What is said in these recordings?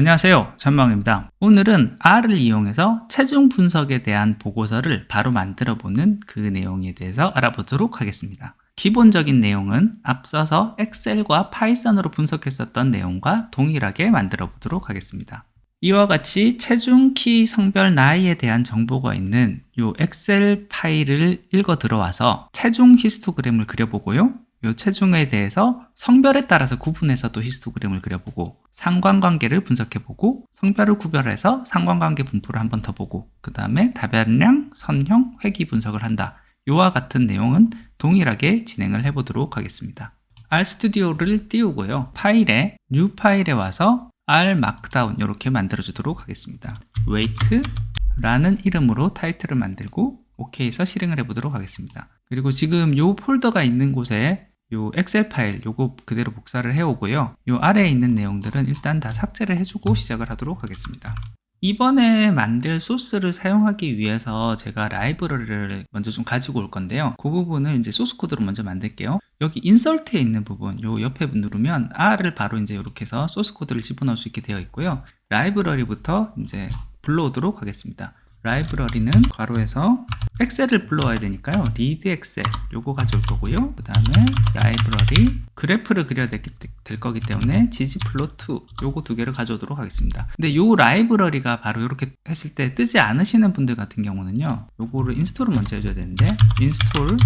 안녕하세요. 전망입니다. 오늘은 R을 이용해서 체중 분석에 대한 보고서를 바로 만들어 보는 그 내용에 대해서 알아보도록 하겠습니다. 기본적인 내용은 앞서서 엑셀과 파이썬으로 분석했었던 내용과 동일하게 만들어 보도록 하겠습니다. 이와 같이 체중, 키, 성별, 나이에 대한 정보가 있는 이 엑셀 파일을 읽어 들어와서 체중 히스토그램을 그려보고요. 이 체중에 대해서 성별에 따라서 구분해서 또 히스토그램을 그려보고 상관관계를 분석해보고 성별을 구별해서 상관관계 분포를 한 번 더 보고 그 다음에 다변량, 선형, 회귀 분석을 한다. 이와 같은 내용은 동일하게 진행을 해보도록 하겠습니다. RStudio를 띄우고요. 파일에 New 파일에 와서 R 마크다운 이렇게 만들어 주도록 하겠습니다. weight라는 이름으로 타이틀을 만들고 OK에서 실행을 해보도록 하겠습니다. 그리고 지금 이 폴더가 있는 곳에 요 엑셀 파일 요거 그대로 복사를 해오고요. 요 아래에 있는 내용들은 일단 다 삭제를 해주고 시작을 하도록 하겠습니다. 이번에 만들 소스를 사용하기 위해서 제가 라이브러리를 먼저 좀 가지고 올 건데요. 그 부분을 이제 소스 코드로 먼저 만들게요. 여기 인설트에 있는 부분, 요 옆에 누르면 R을 바로 이제 이렇게 해서 소스 코드를 집어넣을 수 있게 되어 있고요. 라이브러리부터 이제 불러오도록 하겠습니다. 라이브러리는 괄호에서 엑셀을 불러와야 되니까요. 리드 엑셀 요거 가져올 거고요. 그 다음에 라이브러리 그래프를 그려야 될, 될 거기 때문에 ggplot 요거 두 개를 가져오도록 하겠습니다. 근데 요 라이브러리가 바로 이렇게 했을 때 뜨지 않으시는 분들 같은 경우는요. 요거를 인스톨을 먼저 해줘야 되는데 인스톨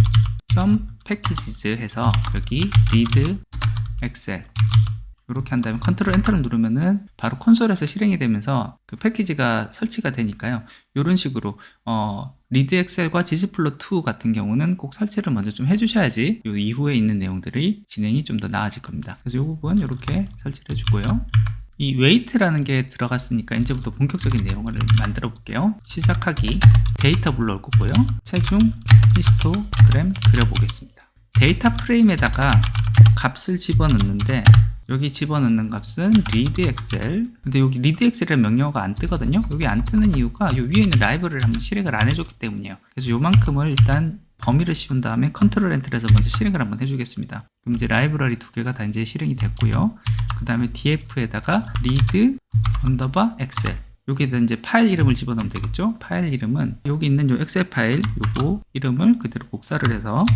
packages 해서 여기 read 엑셀 이렇게 한 다음에 컨트롤 엔터를 누르면은 바로 콘솔에서 실행이 되면서 그 패키지가 설치가 되니까요. 이런 식으로 어, 리드 엑셀과 지지플로 2 같은 경우는 꼭 설치를 먼저 좀 해주셔야지 이 이후에 있는 내용들이 진행이 좀 더 나아질 겁니다. 그래서 이 부분 이렇게 설치를 해주고요. 이 웨이트라는 게 들어갔으니까 이제부터 본격적인 내용을 만들어 볼게요. 시작하기 데이터 불러올 거고요. 체중 히스토그램 그려보겠습니다. 데이터 프레임에다가 값을 집어넣는데 여기 집어넣는 값은 read excel. 근데 여기 read excel이라는 명령어가 안 뜨거든요. 여기 안 뜨는 이유가 요 위에 있는 라이브러리를 한번 실행을 안 해줬기 때문이에요. 그래서 요만큼을 일단 범위를 씌운 다음에 컨트롤 해서 먼저 실행을 한번 해주겠습니다. 그럼 이제 라이브러리 두 개가 다 이제 실행이 됐고요. 그 다음에 df에다가 read 언더바 excel. 여기에다 이제 파일 이름을 집어넣으면 되겠죠? 파일 이름은 여기 있는 요 엑셀 파일 요거 이름을 그대로 복사를 해서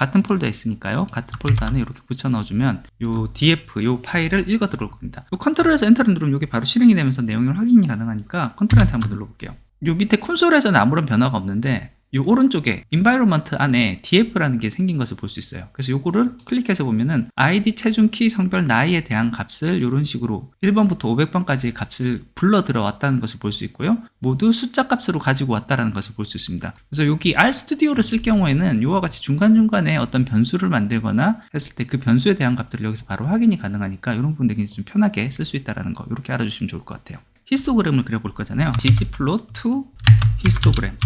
같은 폴더에 있으니까요. 같은 폴더 안에 이렇게 붙여 넣어주면 요 df 요 파일을 읽어 들어올 겁니다. 요 컨트롤에서 엔터를 누르면 이게 바로 실행이 되면서 내용을 확인이 가능하니까 컨트롤 엔터 한번 눌러볼게요. 요 밑에 콘솔에서는 아무런 변화가 없는데 이 오른쪽에 environment 안에 df라는 게 생긴 것을 볼 수 있어요. 그래서 요거를 클릭해서 보면은 id, 체중, 키, 성별, 나이에 대한 값을 이런 식으로 1번부터 500번까지 값을 불러 들어왔다는 것을 볼 수 있고요. 모두 숫자 값으로 가지고 왔다라는 것을 볼 수 있습니다. 그래서 여기 RStudio를 쓸 경우에는 이와 같이 중간중간에 어떤 변수를 만들거나 했을 때 그 변수에 대한 값들을 여기서 바로 확인이 가능하니까 이런 부분들 굉장히 좀 편하게 쓸 수 있다라는 거 이렇게 알아주시면 좋을 것 같아요. 히스토그램을 그려볼 거잖아요. ggplot 히스토그램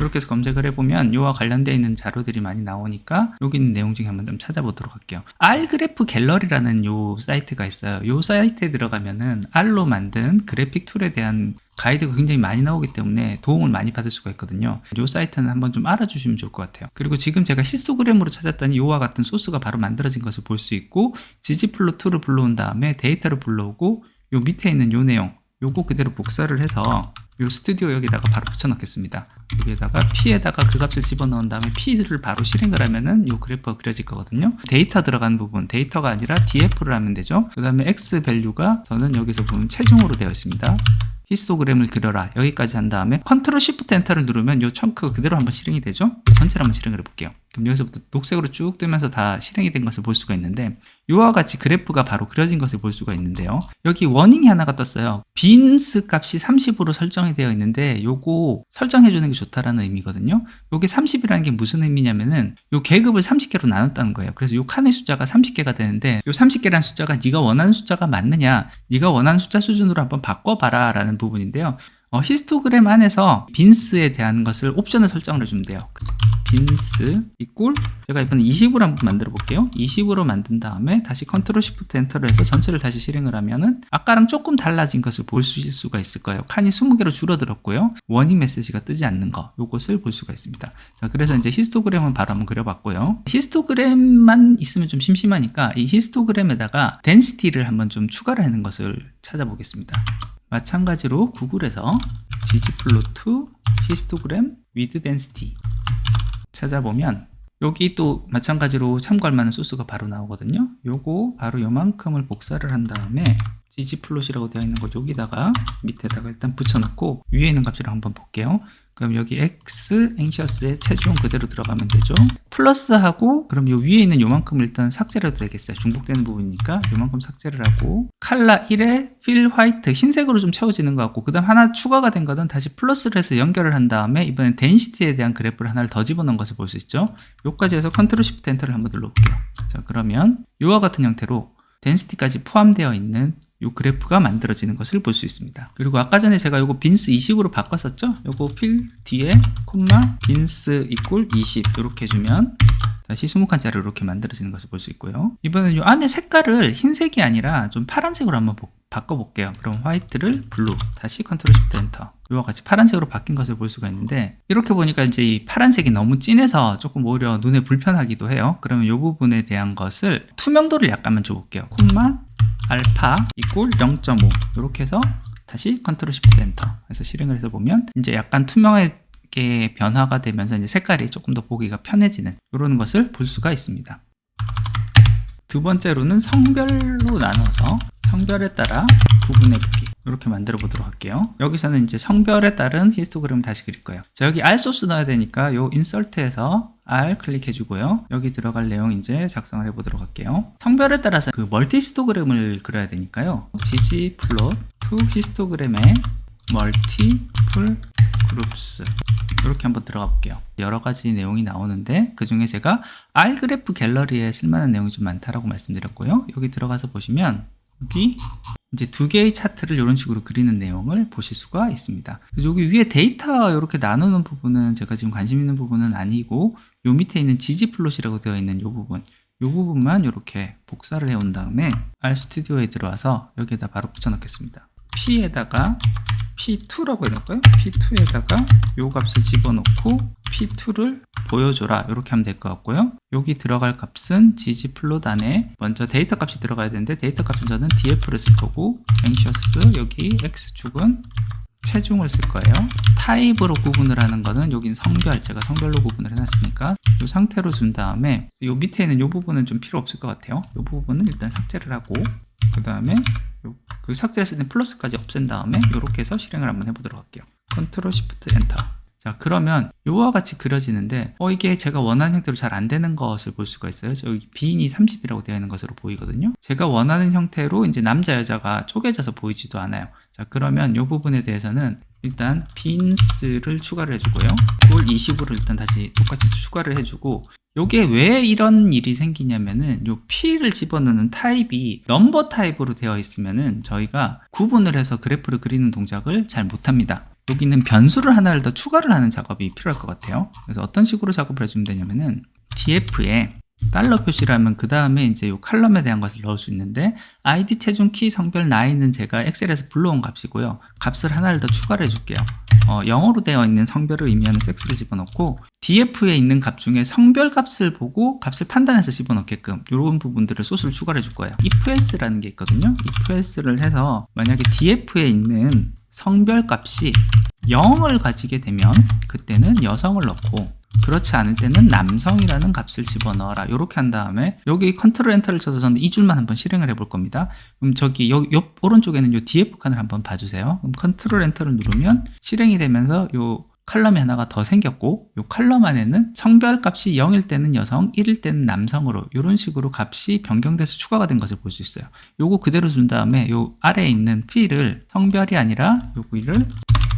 이렇게 해서 검색을 해보면 이와 관련되어 있는 자료들이 많이 나오니까 여기 있는 내용 중에 한번 좀 찾아보도록 할게요. R그래프 갤러리라는 요 사이트가 있어요. 요 사이트에 들어가면은 R로 만든 그래픽 툴에 대한 가이드가 굉장히 많이 나오기 때문에 도움을 많이 받을 수가 있거든요. 이 사이트는 한번 좀 알아주시면 좋을 것 같아요. 그리고 지금 제가 히스토그램으로 찾았더니 이와 같은 소스가 바로 만들어진 것을 볼 수 있고 지지플로2를 불러온 다음에 데이터를 불러오고 요 밑에 있는 요 내용 요거 그대로 복사를 해서 요 스튜디오 여기다가 바로 붙여넣겠습니다. 여기에다가 P에다가 그 값을 집어넣은 다음에 P를 바로 실행을 하면은 요 그래프가 그려질 거거든요. 데이터 들어간 부분, 데이터가 아니라 DF를 하면 되죠. 그 다음에 X 밸류가 저는 여기서 보면 체중으로 되어 있습니다. 히스토그램을 그려라 여기까지 한 다음에 컨트롤 시프트 엔터를 누르면 이 청크 그대로 한번 실행이 되죠 전체를 한번 실행을 해볼게요 그럼 여기서부터 녹색으로 쭉 뜨면서 다 실행이 된 것을 볼 수가 있는데 이와 같이 그래프가 바로 그려진 것을 볼 수가 있는데요. 여기 워닝이 하나가 떴어요. 빈스 값이 30으로 설정이 되어 있는데 요거 설정해 주는 게 좋다라는 의미거든요. 요게 30이라는 게 무슨 의미냐면은 요 계급을 30개로 나눴다는 거예요. 그래서 요 칸의 숫자가 30개가 되는데 요 30개라는 숫자가 네가 원하는 숫자가 맞느냐 네가 원하는 숫자 수준으로 한번 바꿔 봐라 라는 부분인데요. 어, 히스토그램 안에서 빈스에 대한 것을 옵션을 설정을 해주면 돼요. 빈스 이꼴 제가 이번에 20으로 한번 만들어 볼게요. 20으로 만든 다음에 다시 컨트롤 시프트 엔터를 해서 전체를 다시 실행을 하면은 아까랑 조금 달라진 것을 볼 수- 수가 있을 거예요. 칸이 20개로 줄어들었고요. 워닝 메시지가 뜨지 않는 거 요것을 볼 수가 있습니다. 자, 그래서 이제 히스토그램은 바로 한번 그려봤고요. 히스토그램만 있으면 좀 심심하니까 이 히스토그램에다가 덴시티를 한번 좀 추가를 하는 것을 찾아보겠습니다. 마찬가지로 구글에서 ggplot 히스토그램 with density 찾아보면 여기 또 마찬가지로 참고할 만한 소스가 바로 나오거든요. 요거 바로 요만큼을 복사를 한 다음에 ggplot이라고 되어 있는 거 여기다가 밑에다가 일단 붙여놓고 위에 있는 값이랑 한번 볼게요. 그럼 여기 x anxious의 체중 그대로 들어가면 되죠. 플러스하고 그럼 요 위에 있는 요만큼 일단 삭제를 해도 되겠어요. 중복되는 부분이니까 요만큼 삭제를 하고 칼라 1에 fill 화이트 흰색으로 좀 채워지는 것 같고 그 다음 하나 추가가 된 거는 다시 플러스를 해서 연결을 한 다음에 이번엔 덴시티에 대한 그래프를 하나를 더 집어넣은 것을 볼 수 있죠. 요까지 해서 컨트롤 시프트 엔터를 한번 눌러볼게요. 자 그러면 요와 같은 형태로 덴시티까지 포함되어 있는 요 그래프가 만들어지는 것을 볼 수 있습니다. 그리고 아까 전에 제가 요거 빈스 20으로 바꿨었죠? 요거 필 뒤에 콤마 빈스 이꼴 20 이렇게 해주면 다시 20칸짜리 이렇게 만들어지는 것을 볼 수 있고요. 이번엔 요 안에 색깔을 흰색이 아니라 좀 파란색으로 한번 보- 바꿔볼게요. 그럼 화이트를 블루 다시 컨트롤 시프트 엔터 이와 같이 파란색으로 바뀐 것을 볼 수가 있는데 이렇게 보니까 이제 이 파란색이 너무 진해서 조금 오히려 눈에 불편하기도 해요. 그러면 이 부분에 대한 것을 투명도를 약간만 줘볼게요. 콤마 알파 이꼴 0.5 이렇게 해서 다시 컨트롤 시프트 엔터. 해서 실행을 해서 보면 이제 약간 투명하게 변화가 되면서 이제 색깔이 조금 더 보기가 편해지는 이런 것을 볼 수가 있습니다. 두 번째로는 성별로 나눠서 성별에 따라 구분해 보기 이렇게 만들어 보도록 할게요. 여기서는 이제 성별에 따른 히스토그램을 다시 그릴 거예요. 자 여기 R 소스 넣어야 되니까 요 인설트에서 R 클릭해 주고요. 여기 들어갈 내용 이제 작성을 해 보도록 할게요. 성별에 따라서 그 멀티 히스토그램을 그려야 되니까요. gg 플롯 to 히스토그램의 멀티플 그룹스 이렇게 한번 들어가 볼게요. 여러 가지 내용이 나오는데 그 중에 제가 R 그래프 갤러리에 쓸만한 내용이 좀 많다라고 말씀드렸고요. 여기 들어가서 보시면 여기 이제 두 개의 차트를 이런 식으로 그리는 내용을 보실 수가 있습니다. 여기 위에 데이터 이렇게 나누는 부분은 제가 지금 관심 있는 부분은 아니고 요 밑에 있는 지지 플롯이라고 되어 있는 요 부분 이 부분만 이렇게 복사를 해 온 다음에 R 스튜디오에 들어와서 여기에다 바로 붙여 넣겠습니다. P에다가 P2라고 해놓을까요? P2에다가 요 값을 집어넣고 P2를 보여줘라 이렇게 하면 될 것 같고요. 여기 들어갈 값은 ggplot 안에 먼저 데이터 값이 들어가야 되는데 데이터 값은 저는 df를 쓸 거고 anxious 여기 x축은 체중을 쓸 거예요. 타입으로 구분을 하는 거는 여긴 성별 제가 성별로 구분을 해놨으니까 이 상태로 준 다음에 이 밑에 있는 이 부분은 좀 필요 없을 것 같아요. 이 부분은 일단 삭제를 하고 그 다음에 그 삭제했을 때 플러스까지 없앤 다음에 이렇게 해서 실행을 한번 해보도록 할게요. 컨트롤 시프트 엔터. 자 그러면 요와 같이 그려지는데 어 이게 제가 원하는 형태로 잘 안 되는 것을 볼 수가 있어요. 저기 비인이 30이라고 되어 있는 것으로 보이거든요. 제가 원하는 형태로 이제 남자 여자가 쪼개져서 보이지도 않아요. 자 그러면 요 부분에 대해서는 일단 빈스를 추가를 해주고요. 이걸 20으로 일단 다시 똑같이 추가를 해주고 요게 왜 이런 일이 생기냐면은 요 P를 집어넣는 타입이 넘버 타입으로 되어 있으면은 저희가 구분을 해서 그래프를 그리는 동작을 잘 못합니다. 여기는 변수를 하나를 더 추가를 하는 작업이 필요할 것 같아요. 그래서 어떤 식으로 작업을 해주면 되냐면은 df에 달러 표시를 하면 그 다음에 이제 요 칼럼에 대한 것을 넣을 수 있는데 id 체중 키 성별 나이는 제가 엑셀에서 불러온 값이고요. 값을 하나를 더 추가를 해줄게요. 어, 영어로 되어 있는 성별을 의미하는 섹스를 집어넣고 df에 있는 값 중에 성별 값을 보고 값을 판단해서 집어넣게끔 이런 부분들을 소스를 추가를 해줄 거예요. if else라는 게 있거든요. if else를 해서 만약에 df에 있는 성별 값이 0을 가지게 되면 그때는 여성을 넣고 그렇지 않을 때는 남성이라는 값을 집어넣어라. 이렇게 한 다음에 여기 컨트롤 엔터를 쳐서 저는 이 줄만 한번 실행을 해볼 겁니다. 그럼 저기 요, 요 오른쪽에는 요 df 칸을 한번 봐주세요. 그럼 컨트롤 엔터를 누르면 실행이 되면서 요 칼럼이 하나가 더 생겼고 요 칼럼 안에는 성별 값이 0일 때는 여성, 1일 때는 남성으로 이런 식으로 값이 변경돼서 추가가 된 것을 볼 수 있어요. 요거 그대로 준 다음에 요 아래에 있는 필을 성별이 아니라 요거를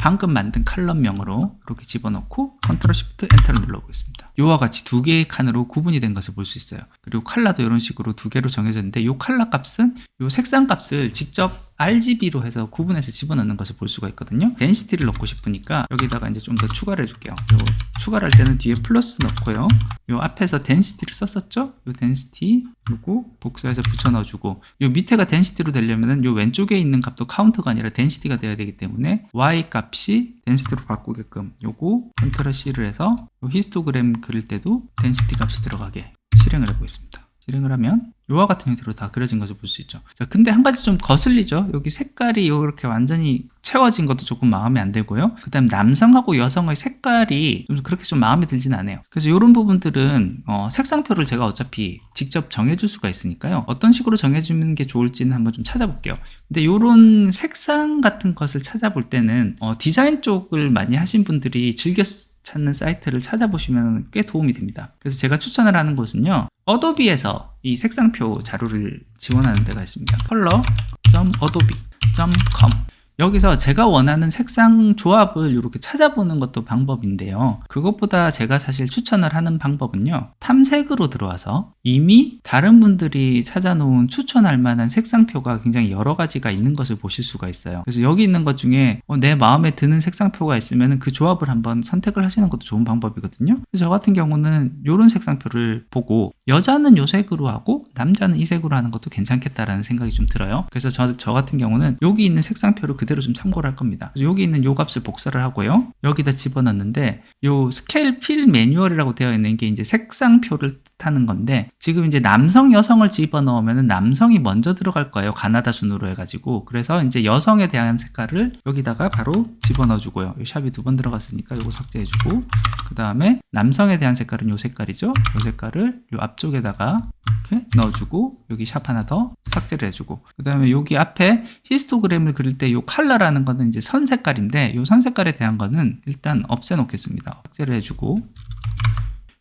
방금 만든 칼럼명으로 이렇게 집어넣고 컨트롤 시프트 엔터를 눌러보겠습니다. 요와 같이 두 개의 칸으로 구분이 된 것을 볼 수 있어요. 그리고 칼라도 이런 식으로 두 개로 정해졌는데 요 칼라 값은 요 색상 값을 직접 RGB로 해서 구분해서 집어넣는 것을 볼 수가 있거든요. 덴시티를 넣고 싶으니까 여기다가 이제 좀 더 추가를 해줄게요. 요 추가를 할 때는 뒤에 플러스 넣고요. 요 앞에서 덴시티를 썼었죠? 요 덴시티 요거 복사해서 붙여 넣어주고 요 밑에가 덴시티로 되려면은 요 왼쪽에 있는 값도 카운트가 아니라 덴시티가 돼야 되기 때문에 y 값이 덴시티로 바꾸게끔 요거 컨트롤 C를 해서 요 히스토그램 그릴 때도 덴시티 값이 들어가게 실행을 해보겠습니다. 실행을 하면 요와 같은 형태로 다 그려진 것을 볼 수 있죠. 자, 근데 한 가지 좀 거슬리죠. 여기 색깔이 이렇게 완전히 채워진 것도 조금 마음에 안 들고요. 그 다음 남성하고 여성의 색깔이 좀 그렇게 좀 마음에 들진 않아요. 그래서 이런 부분들은 어, 색상표를 제가 어차피 직접 정해줄 수가 있으니까요. 어떤 식으로 정해주는 게 좋을지는 한번 좀 찾아볼게요. 근데 이런 색상 같은 것을 찾아볼 때는 어, 디자인 쪽을 많이 하신 분들이 즐겨 찾는 사이트를 찾아보시면 꽤 도움이 됩니다. 그래서 제가 추천을 하는 곳은요. 어도비에서 이 색상표 자료를 지원하는 데가 있습니다. color.adobe.com 여기서 제가 원하는 색상 조합을 이렇게 찾아보는 것도 방법인데요. 그것보다 제가 사실 추천을 하는 방법은요. 탐색으로 들어와서 이미 다른 분들이 찾아놓은 추천할 만한 색상표가 굉장히 여러 가지가 있는 것을 보실 수가 있어요. 그래서 여기 있는 것 중에 어, 내 마음에 드는 색상표가 있으면 그 조합을 한번 선택을 하시는 것도 좋은 방법이거든요. 저 같은 경우는 이런 색상표를 보고 여자는 요 색으로 하고 남자는 이 색으로 하는 것도 괜찮겠다라는 생각이 좀 들어요. 그래서 저, 저 같은 경우는 여기 있는 색상표를 그 대로 좀 참고를 할 겁니다. 여기 있는 요 값을 복사를 하고요. 여기다 집어넣는데 요 스케일 필 매뉴얼이라고 되어 있는 게 이제 색상표를 뜻하는 건데 지금 이제 남성 여성을 집어넣으면 남성이 먼저 들어갈 거예요. 가나다 순으로 해가지고 그래서 이제 여성에 대한 색깔을 여기다가 바로 집어넣어 주고요. 요 샵이 두 번 들어갔으니까 요거 삭제해 주고 그 다음에 남성에 대한 색깔은 요 색깔이죠. 요 색깔을 요 앞쪽에다가 이렇게 넣어주고 여기 샵 하나 더 삭제를 해주고 그 다음에 여기 앞에 히스토그램을 그릴 때 요 컬러라는 거는 이제 선 색깔인데 요선 색깔에 대한 거는 일단 없애 놓겠습니다. 삭제를 해주고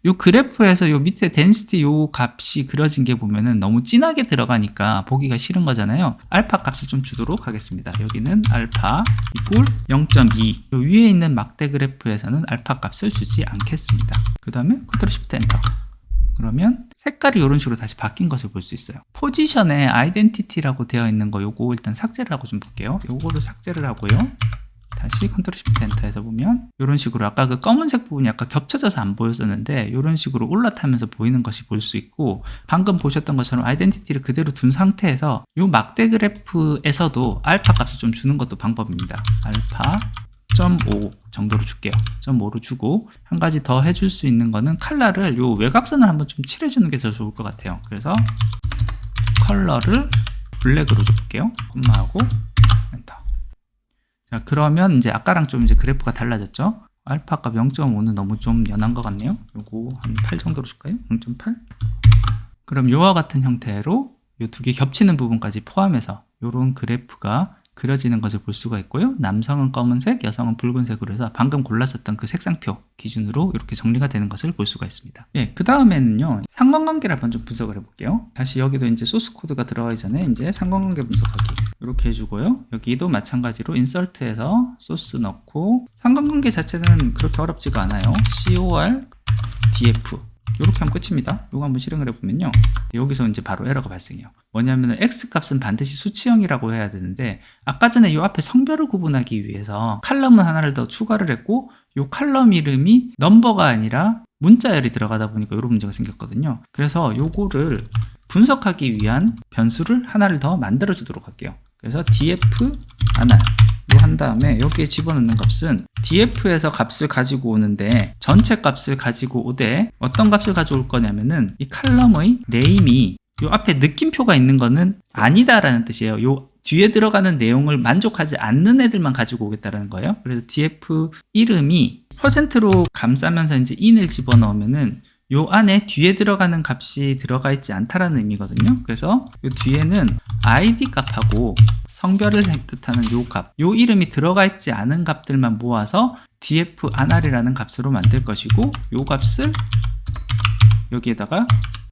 요 그래프에서 요 밑에 덴시티 요 값이 그려진 게 보면은 너무 진하게 들어가니까 보기가 싫은 거잖아요. 알파 값을 좀 주도록 하겠습니다. 여기는 알파 이꼴 0.2. 요 위에 있는 막대 그래프에서는 알파 값을 주지 않겠습니다. 그 다음에 컨트롤 시프트 엔터. 그러면 색깔이 이런 식으로 다시 바뀐 것을 볼 수 있어요. 포지션에 아이덴티티라고 되어 있는 거 요거 일단 삭제를 하고 좀 볼게요. 요거를 삭제를 하고요. 다시 컨트롤 시프트 엔터에서 보면 이런 식으로 아까 그 검은색 부분이 약간 겹쳐져서 안 보였었는데 이런 식으로 올라타면서 보이는 것이 볼 수 있고 방금 보셨던 것처럼 아이덴티티를 그대로 둔 상태에서 이 막대 그래프에서도 알파 값을 좀 주는 것도 방법입니다. 알파 0.5 정도로 줄게요. 0.5로 주고 한 가지 더 해줄 수 있는 거는 컬러를 요 외곽선을 한번 좀 칠해주는 게 더 좋을 것 같아요. 그래서 컬러를 블랙으로 줘볼게요. 콤마하고 엔터. 자 그러면 이제 아까랑 좀 이제 그래프가 달라졌죠. 알파 값 0.5는 너무 좀 연한 것 같네요. 요거 한 8 정도로 줄까요? 0.8? 그럼 요와 같은 형태로 요 두 개 겹치는 부분까지 포함해서 요런 그래프가 그려지는 것을 볼 수가 있고요. 남성은 검은색, 여성은 붉은색으로 해서 방금 골랐었던 그 색상표 기준으로 이렇게 정리가 되는 것을 볼 수가 있습니다. 예, 그 다음에는요, 상관관계를 한번 좀 분석을 해볼게요. 다시 여기도 이제 소스 코드가 들어가기 전에 이제 상관관계 분석하기 이렇게 해주고요. 여기도 마찬가지로 인설트해서 소스 넣고 상관관계 자체는 그렇게 어렵지가 않아요. COR DF 이렇게 하면 끝입니다. 이거 한번 실행을 해보면요. 여기서 이제 바로 에러가 발생해요. 뭐냐면 x 값은 반드시 수치형이라고 해야 되는데 아까 전에 이 앞에 성별을 구분하기 위해서 칼럼은 하나를 더 추가를 했고 이 칼럼 이름이 넘버가 아니라 문자열이 들어가다 보니까 이런 문제가 생겼거든요. 그래서 요거를 분석하기 위한 변수를 하나를 더 만들어 주도록 할게요. 그래서 df 하나 한 다음에 여기에 집어넣는 값은 df에서 값을 가지고 오는데 전체 값을 가지고 오되 어떤 값을 가져올 거냐면은 이 칼럼의 네임이 요 앞에 느낌표가 있는 거는 아니다라는 뜻이에요. 요 뒤에 들어가는 내용을 만족하지 않는 애들만 가지고 오겠다라는 거예요. 그래서 df 이름이 퍼센트로 감싸면서 이제 in을 집어넣으면은 요 안에 뒤에 들어가는 값이 들어가 있지 않다라는 의미거든요. 그래서 요 뒤에는 id 값하고 성별을 뜻하는 요 값, 요 이름이 들어가 있지 않은 값들만 모아서 df 안알이라는 값으로 만들 것이고 요 값을 여기에다가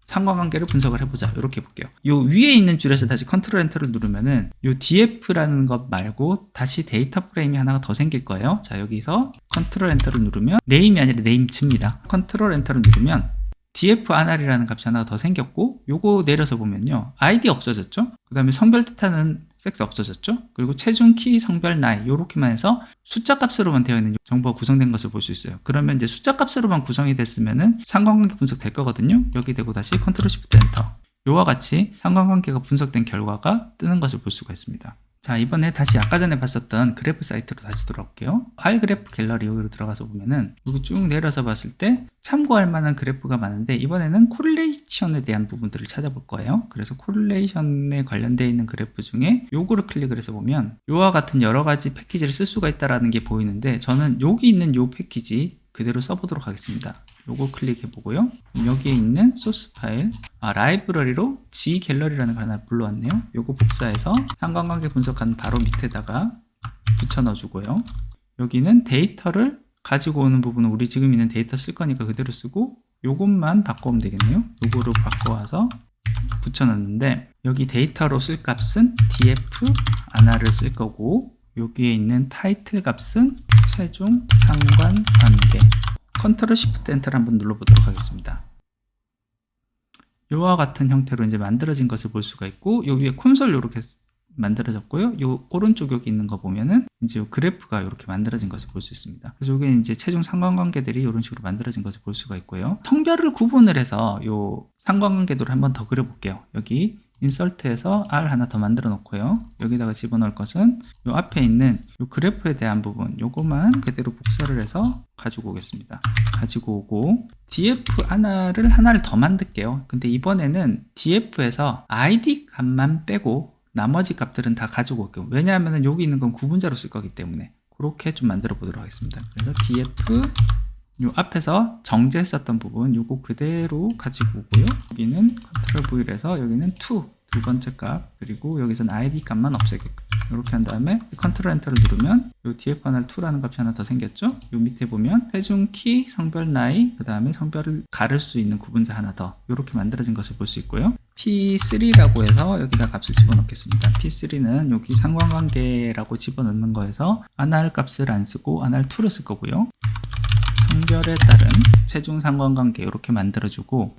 상관관계를 분석을 해보자. 이렇게 볼게요. 요 위에 있는 줄에서 다시 컨트롤 엔터를 누르면은 요 df라는 것 말고 다시 데이터 프레임이 하나가 더 생길 거예요. 자, 여기서 컨트롤 엔터를 누르면 네임이 아니라 네임즈입니다. 컨트롤 엔터를 누르면 df 안알이라는 값이 하나가 더 생겼고 요거 내려서 보면요. id 없어졌죠? 그 다음에 성별 뜻하는 섹스 없어졌죠? 그리고 체중, 키, 성별, 나이 요렇게만 해서 숫자 값으로만 되어 있는 정보가 구성된 것을 볼 수 있어요. 그러면 이제 숫자 값으로만 구성이 됐으면은 상관관계 분석 될 거거든요. 여기 되고 다시 컨트롤 시프트 엔터. 요와 같이 상관관계가 분석된 결과가 뜨는 것을 볼 수가 있습니다. 자, 이번에 다시 아까 전에 봤었던 그래프 사이트로 다시 돌아올게요. R 그래프 갤러리 여기로 들어가서 보면은 여기 쭉 내려서 봤을 때 참고할 만한 그래프가 많은데 이번에는 코릴레이션에 대한 부분들을 찾아볼 거예요. 그래서 코릴레이션에 관련되어 있는 그래프 중에 요거를 클릭을 해서 보면 요와 같은 여러 가지 패키지를 쓸 수가 있다라는 게 보이는데 저는 여기 있는 요 패키지 그대로 써보도록 하겠습니다. 요거 클릭해 보고요. 여기에 있는 소스 파일, 아, 라이브러리로 G 갤러리라는 걸 하나 불러왔네요. 요거 복사해서 상관관계 분석한 바로 밑에다가 붙여 넣어 주고요. 여기는 데이터를 가지고 오는 부분은 우리 지금 있는 데이터 쓸 거니까 그대로 쓰고 요것만 바꿔오면 되겠네요. 요거로 바꿔와서 붙여놨는데 여기 데이터로 쓸 값은 df 아나를 쓸 거고 여기에 있는 타이틀 값은 최종 상관관계 컨트롤 시프트 엔터를 한번 눌러보도록 하겠습니다. 요와 같은 형태로 이제 만들어진 것을 볼 수가 있고 요 위에 콘솔 이렇게 만들어졌고요. 요 오른쪽 여기 있는 거 보면은 이제 요 그래프가 이렇게 만들어진 것을 볼 수 있습니다. 그래서 요게 이제 최종 상관관계들이 이런 식으로 만들어진 것을 볼 수가 있고요. 성별을 구분을 해서 요 상관관계도를 한번 더 그려볼게요. 여기 인설트에서 R 하나 더 만들어 놓고요. 여기다가 집어넣을 것은 요 앞에 있는 요 그래프에 대한 부분 요거만 그대로 복사를 해서 가지고 오겠습니다. 가지고 오고 df 하나를 하나를 더 만들게요. 근데 이번에는 df에서 id 값만 빼고 나머지 값들은 다 가지고 올게요. 왜냐하면 여기 있는 건 구분자로 쓸 거기 때문에 그렇게 좀 만들어 보도록 하겠습니다. 그래서 df 요 앞에서 정제했었던 부분 요거 그대로 가지고 오고요. 여기는 컨트롤 V를 해서 여기는 2두 번째 값 그리고 여기서는 id 값만 없애게끔 이렇게 한 다음에 컨트롤 엔터를 누르면 요 df 하나 2라는 값이 하나 더 생겼죠 요 밑에 보면 체중 키 성별 나이 그 다음에 성별을 가를 수 있는 구분자 하나 더 이렇게 만들어진 것을 볼 수 있고요 p3라고 해서 여기다 값을 집어넣겠습니다 p3는 여기 상관관계라고 집어넣는 거에서 아날 값을 안 쓰고 아날 2를 쓸 거고요 성별에 따른 체중 상관관계 이렇게 만들어주고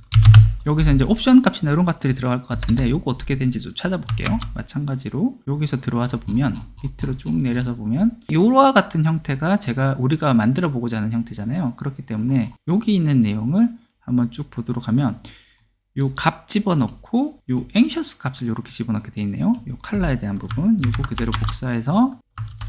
여기서 이제 옵션 값이나 이런 것들이 들어갈 것 같은데 이거 어떻게 되는지 좀 찾아볼게요. 마찬가지로 여기서 들어와서 보면 밑으로 쭉 내려서 보면 요와 같은 형태가 제가 우리가 만들어 보고자 하는 형태잖아요. 그렇기 때문에 여기 있는 내용을 한번 쭉 보도록 하면 요 값 집어넣고 요 anxious 값을 이렇게 집어넣게 돼 있네요. 요 컬러에 대한 부분 요거 그대로 복사해서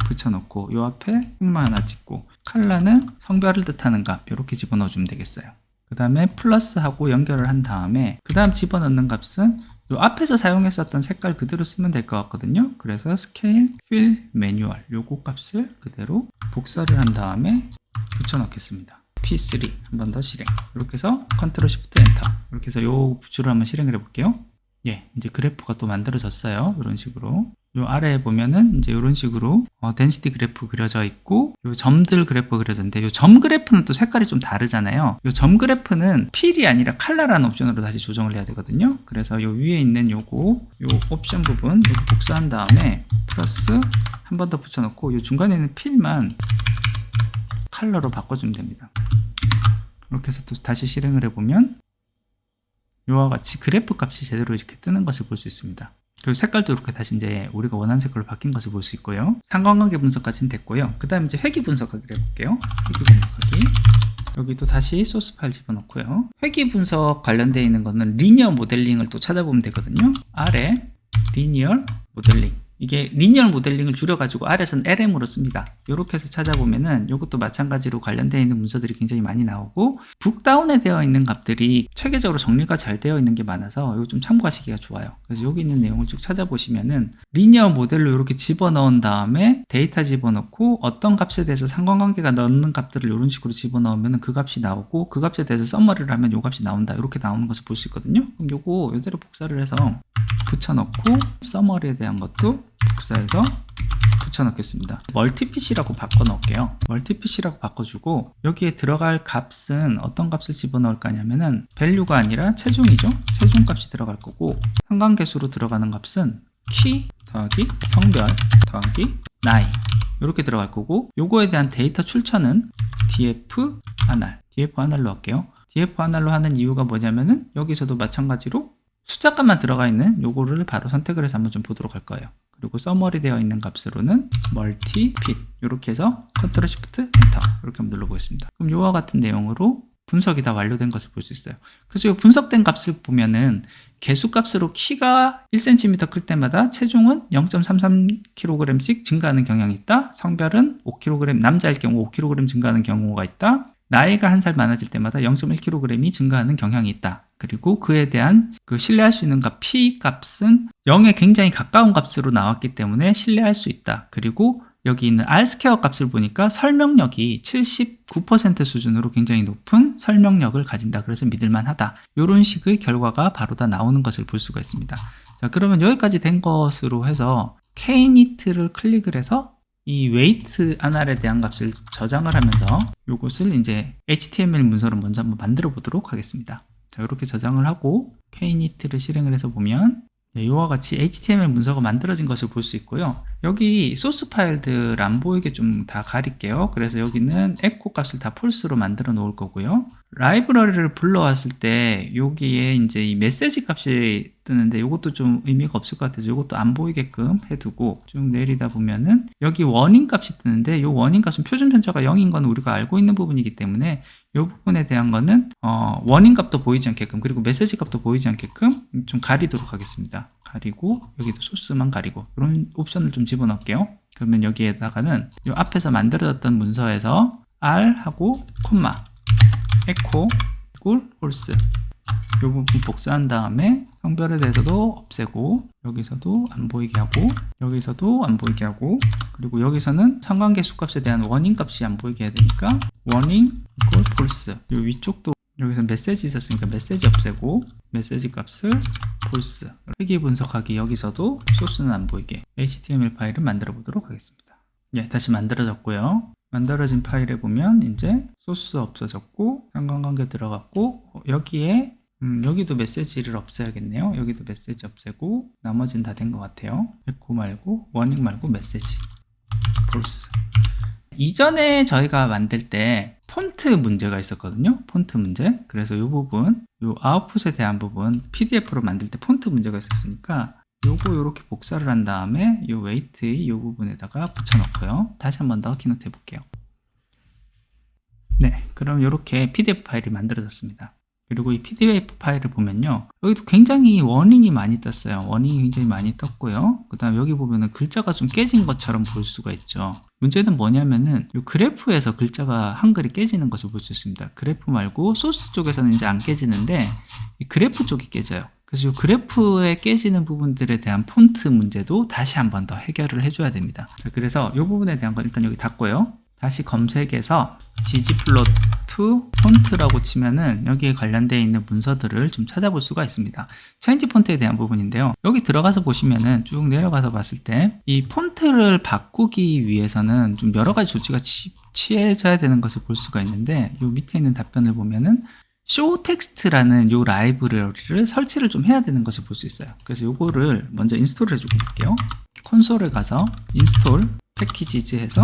붙여넣고 요 앞에 콤마 하나 찍고 컬러는 성별을 뜻하는 값 이렇게 집어넣어 주면 되겠어요. 그 다음에 플러스하고 연결을 한 다음에 그 다음 집어넣는 값은 요 앞에서 사용했었던 색깔 그대로 쓰면 될 것 같거든요. 그래서 스케일, 필, 매뉴얼 요거 값을 그대로 복사를 한 다음에 붙여넣겠습니다. P3 한 번 더 실행 이렇게 해서 컨트롤 시프트 엔터 이렇게 해서 요 줄을 한번 실행을 해볼게요. 예, 이제 그래프가 또 만들어졌어요. 이런 식으로. 요 아래에 보면은 이제 이런 식으로 어, 덴시티 그래프 그려져 있고 요 점들 그래프 그려졌는데 요 점 그래프는 또 색깔이 좀 다르잖아요. 요 점 그래프는 필이 아니라 칼라라는 옵션으로 다시 조정을 해야 되거든요. 그래서 요 위에 있는 요거 요 옵션 부분 요거 복사한 다음에 플러스 한 번 더 붙여놓고 요 중간에 있는 필만 컬러로 바꿔주면 됩니다. 이렇게 해서 또 다시 실행을 해보면 이와 같이 그래프 값이 제대로 이렇게 뜨는 것을 볼 수 있습니다. 그리고 색깔도 이렇게 다시 이제 우리가 원하는 색깔로 바뀐 것을 볼 수 있고요. 상관관계 분석까지는 됐고요. 그 다음에 이제 회귀 분석하기를 해볼게요. 회귀 분석하기. 여기 또 다시 소스 파일 집어넣고요. 회귀 분석 관련되어 있는 거는 리니어 모델링을 또 찾아보면 되거든요. 아래 리니어 모델링. 이게 리니얼 모델링을 줄여가지고 아래선 LM으로 씁니다. 이렇게 해서 찾아보면은 이것도 마찬가지로 관련되어 있는 문서들이 굉장히 많이 나오고 북다운에 되어 있는 값들이 체계적으로 정리가 잘 되어 있는 게 많아서 이거 좀 참고하시기가 좋아요. 그래서 여기 있는 내용을 쭉 찾아보시면은 리니어 모델로 이렇게 집어넣은 다음에 데이터 집어넣고 어떤 값에 대해서 상관관계가 넣는 값들을 이런 식으로 집어넣으면 그 값이 나오고 그 값에 대해서 썸머리를 하면 이 값이 나온다 이렇게 나오는 것을 볼 수 있거든요. 그럼 요거 이대로 복사를 해서 붙여넣고 서머리에 대한 것도 복사해서 붙여넣겠습니다. 멀티핏이라고 바꿔놓을게요. 멀티핏이라고 바꿔주고 여기에 들어갈 값은 어떤 값을 집어넣을 거냐면은 밸류가 아니라 체중이죠. 체중 값이 들어갈 거고 상관계수로 들어가는 값은 키 더하기 성별 더하기 나이 이렇게 들어갈 거고 요거에 대한 데이터 출처는 df 아날 df 아날로 할게요. df 아날로 하는 이유가 뭐냐면은 여기서도 마찬가지로 숫자값만 들어가 있는 요거를 바로 선택을 해서 한번 좀 보도록 할 거예요. 그리고 서머리 되어 있는 값으로는 멀티 핏 이렇게 해서 컨트롤 시프트 엔터 이렇게 한번 눌러보겠습니다. 그럼 이와 같은 내용으로 분석이 다 완료된 것을 볼 수 있어요. 그래서 이 분석된 값을 보면은 개수 값으로 키가 1cm 클 때마다 체중은 0.33kg씩 증가하는 경향이 있다. 성별은 5kg, 남자일 경우 5kg 증가하는 경우가 있다. 나이가 한 살 많아질 때마다 0.1kg이 증가하는 경향이 있다. 그리고 그에 대한 그 신뢰할 수 있는 값 P 값은 0에 굉장히 가까운 값으로 나왔기 때문에 신뢰할 수 있다. 그리고 여기 있는 R 스퀘어 값을 보니까 설명력이 79% 수준으로 굉장히 높은 설명력을 가진다. 그래서 믿을만하다. 이런 식의 결과가 바로 다 나오는 것을 볼 수가 있습니다. 자, 그러면 여기까지 된 것으로 해서 knitt를 클릭을 해서 이 웨이트 아날에 대한 값을 저장을 하면서 이것을 이제 HTML 문서로 먼저 한번 만들어 보도록 하겠습니다. 자, 이렇게 저장을 하고 knitt를 실행을 해서 보면 네, 이와 같이 HTML 문서가 만들어진 것을 볼 수 있고요. 여기 소스 파일들 안 보이게 좀 다 가릴게요. 그래서 여기는 에코 값을 다 폴스로 만들어 놓을 거고요. 라이브러리를 불러왔을 때 여기에 이제 이 메시지 값이 뜨는데 이것도 좀 의미가 없을 것 같아서 이것도 안 보이게끔 해두고 쭉 내리다 보면은 여기 원인 값이 뜨는데 이 원인 값은 표준 편차가 0인 건 우리가 알고 있는 부분이기 때문에 이 부분에 대한 거는 어, 원인 값도 보이지 않게끔 그리고 메시지 값도 보이지 않게끔 좀 가리도록 하겠습니다. 가리고 여기도 소스만 가리고 이런 옵션을 좀 집어넣을게요. 그러면 여기에다가는 이 앞에서 만들어졌던 문서에서 R 하고 콤마 에코 꿀 홀스 이 부분 복사한 다음에 성별에 대해서도 없애고 여기서도 안 보이게 하고 여기서도 안 보이게 하고 그리고 여기서는 상관계 수 값에 대한 원인 값이 안 보이게 해야 되니까 원인 이걸 폴스 이 위쪽도 여기서 메시지 있었으니까 메시지 없애고 메시지 값을 폴스 회계 분석하기 여기서도 소스는 안 보이게 HTML 파일을 만들어 보도록 하겠습니다 예 다시 만들어졌고요 만들어진 파일에 보면 이제 소스 없어졌고 상관관계 들어갔고 어, 여기에 음, 여기도 메시지를 없애야겠네요. 여기도 메시지 없애고 나머지는 다 된 것 같아요. 에코 말고 워닝 말고 메시지 폴스 이전에 저희가 만들 때 폰트 문제가 있었거든요. 폰트 문제. 그래서 이 부분, 이 아웃풋에 대한 부분 PDF로 만들 때 폰트 문제가 있었으니까 요거 이렇게 복사를 한 다음에 이 웨이트의 이 부분에다가 붙여놓고요. 다시 한 번 더 키노트 해볼게요. 네, 그럼 이렇게 PDF 파일이 만들어졌습니다. 그리고 이 PDF 파일을 보면요. 여기도 굉장히 워닝이 많이 떴어요. 워닝이 굉장히 많이 떴고요. 그 다음 여기 보면은 글자가 좀 깨진 것처럼 볼 수가 있죠. 문제는 뭐냐면은 이 그래프에서 글자가 한글이 깨지는 것을 볼 수 있습니다. 그래프 말고 소스 쪽에서는 이제 안 깨지는데 이 그래프 쪽이 깨져요. 그래서 이 그래프에 깨지는 부분들에 대한 폰트 문제도 다시 한 번 더 해결을 해줘야 됩니다. 자, 그래서 이 부분에 대한 건 일단 여기 닫고요. 다시 검색해서 ggplot 폰트라고 치면은 여기에 관련되어 있는 문서들을 좀 찾아볼 수가 있습니다. 체인지 폰트에 대한 부분인데요. 여기 들어가서 보시면은 쭉 내려가서 봤을 때 이 폰트를 바꾸기 위해서는 좀 여러 가지 조치가 취, 취해져야 되는 것을 볼 수가 있는데 이 밑에 있는 답변을 보면은 쇼 텍스트라는 요 라이브러리를 설치를 좀 해야 되는 것을 볼 수 있어요. 그래서 요거를 먼저 인스톨 해주고 볼게요. 콘솔에 가서 인스톨 패키지즈 해서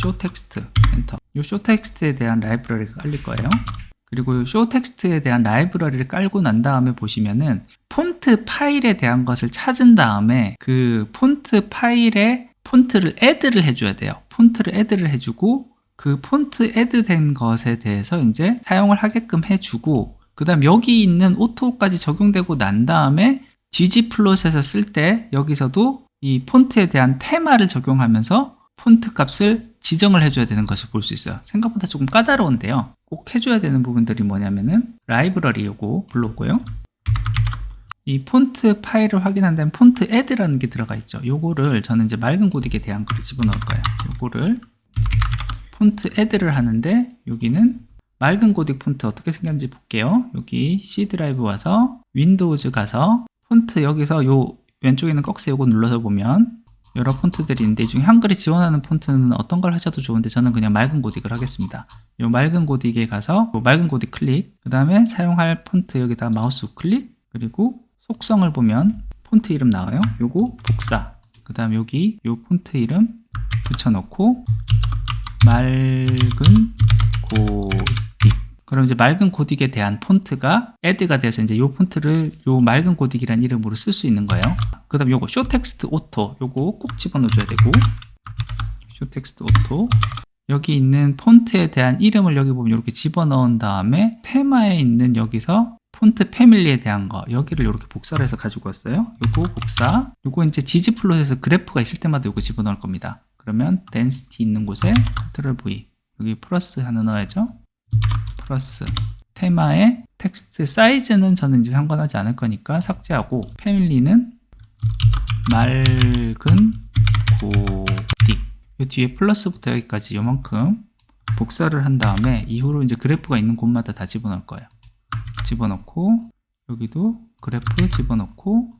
쇼 텍스트 엔터. 이쇼 텍스트에 대한 라이브러리가 깔릴 거예요. 그리고 쇼 텍스트에 대한 라이브러리를 깔고 난 다음에 보시면은 폰트 파일에 대한 것을 찾은 다음에 그 폰트 파일에 폰트를 애드를 해줘야 돼요. 폰트를 애드를 해주고 그 폰트 애드된 것에 대해서 이제 사용을 하게끔 해주고 그 다음 여기 있는 오토까지 적용되고 난 다음에 ggplot에서 쓸 때 여기서도 이 폰트에 대한 테마를 적용하면서 폰트 값을 지정을 해줘야 되는 것을 볼 수 있어요. 생각보다 조금 까다로운데요. 꼭 해줘야 되는 부분들이 뭐냐면은 라이브러리 요거 불렀고요. 이 폰트 파일을 확인한 다음에 폰트 애드라는 게 들어가 있죠. 요거를 저는 이제 맑은 고딕에 대한 거를 집어넣을 거예요. 요거를 폰트 애드를 하는데 여기는 맑은 고딕 폰트 어떻게 생겼는지 볼게요. 여기 C 드라이브 와서 윈도우즈 가서 폰트 여기서 요 왼쪽에 있는 꺽쇠 요거 눌러서 보면 여러 폰트들이 있는데 이 중에 한글이 지원하는 폰트는 어떤 걸 하셔도 좋은데 저는 그냥 맑은 고딕을 하겠습니다. 요 맑은 고딕에 가서 요 맑은 고딕 클릭 그 다음에 사용할 폰트 여기다 마우스 클릭 그리고 속성을 보면 폰트 이름 나와요. 요거 복사 그 다음 여기 요 폰트 이름 붙여놓고 맑은 고딕 그럼 이제 맑은 코딕에 대한 폰트가 add가 돼서 이제 요 폰트를 요 맑은 코딕이라는 이름으로 쓸 수 있는 거예요. 그 다음 요거 쇼텍스트 오토 요거 꼭 집어넣어 줘야 되고 쇼텍스트 오토 여기 있는 폰트에 대한 이름을 여기 보면 이렇게 집어넣은 다음에 테마에 있는 여기서 폰트 패밀리에 대한 거 여기를 이렇게 복사를 해서 가지고 왔어요. 요거 복사. 요거 이제 지지 플롯에서 그래프가 있을 때마다 요거 집어넣을 겁니다. 그러면 density 있는 곳에 컨트롤 V 여기 플러스 하나 넣어야죠. 플러스 테마의 텍스트 사이즈는 저는 이제 상관하지 않을 거니까 삭제하고 패밀리는 맑은 고딕 이 뒤에 플러스부터 여기까지 요만큼 복사를 한 다음에 이후로 이제 그래프가 있는 곳마다 다 집어넣을 거예요. 집어넣고 여기도 그래프 집어넣고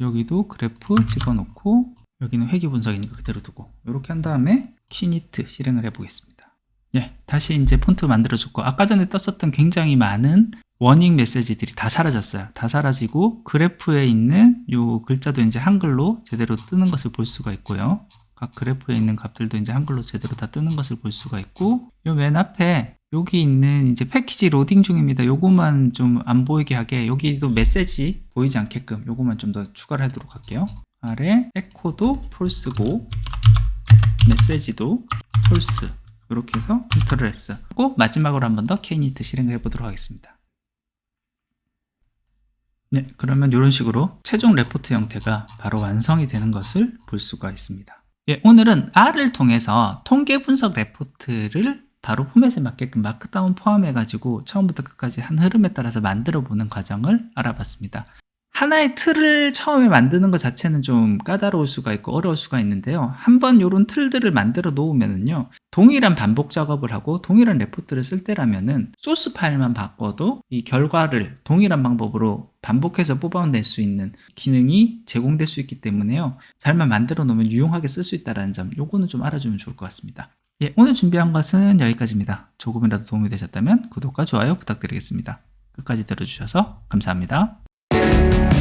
여기도 그래프 집어넣고 여기는 회귀 분석이니까 그대로 두고 이렇게 한 다음에 키니트 실행을 해보겠습니다. 예, 다시 이제 폰트 만들어줬고 아까 전에 떴었던 굉장히 많은 워닝 메시지들이 다 사라졌어요. 다 사라지고 그래프에 있는 요 글자도 이제 한글로 제대로 뜨는 것을 볼 수가 있고요. 각 그래프에 있는 값들도 이제 한글로 제대로 다 뜨는 것을 볼 수가 있고 요 맨 앞에 여기 있는 이제 패키지 로딩 중입니다. 요거만 좀 안 보이게 하게 여기도 메시지 보이지 않게끔 요거만 좀 더 추가를 하도록 할게요. 아래 에코도 폴스고 메시지도 폴스 이렇게 해서 컨트롤 S 고 마지막으로 한 번 더 K니트 실행을 해보도록 하겠습니다. 네, 그러면 이런 식으로 최종 레포트 형태가 바로 완성이 되는 것을 볼 수가 있습니다. 예, 오늘은 R을 통해서 통계 분석 레포트를 바로 포맷에 맞게끔 마크다운 포함해가지고 처음부터 끝까지 한 흐름에 따라서 만들어 보는 과정을 알아봤습니다. 하나의 틀을 처음에 만드는 것 자체는 좀 까다로울 수가 있고 어려울 수가 있는데요. 한번 이런 틀들을 만들어 놓으면은요, 동일한 반복 작업을 하고 동일한 레포트를 쓸 때라면은 소스 파일만 바꿔도 이 결과를 동일한 방법으로 반복해서 뽑아낼 수 있는 기능이 제공될 수 있기 때문에요. 잘만 만들어 놓으면 유용하게 쓸 수 있다는 점, 요거는 좀 알아주면 좋을 것 같습니다. 예, 오늘 준비한 것은 여기까지입니다. 조금이라도 도움이 되셨다면 구독과 좋아요 부탁드리겠습니다. 끝까지 들어주셔서 감사합니다. Thank you.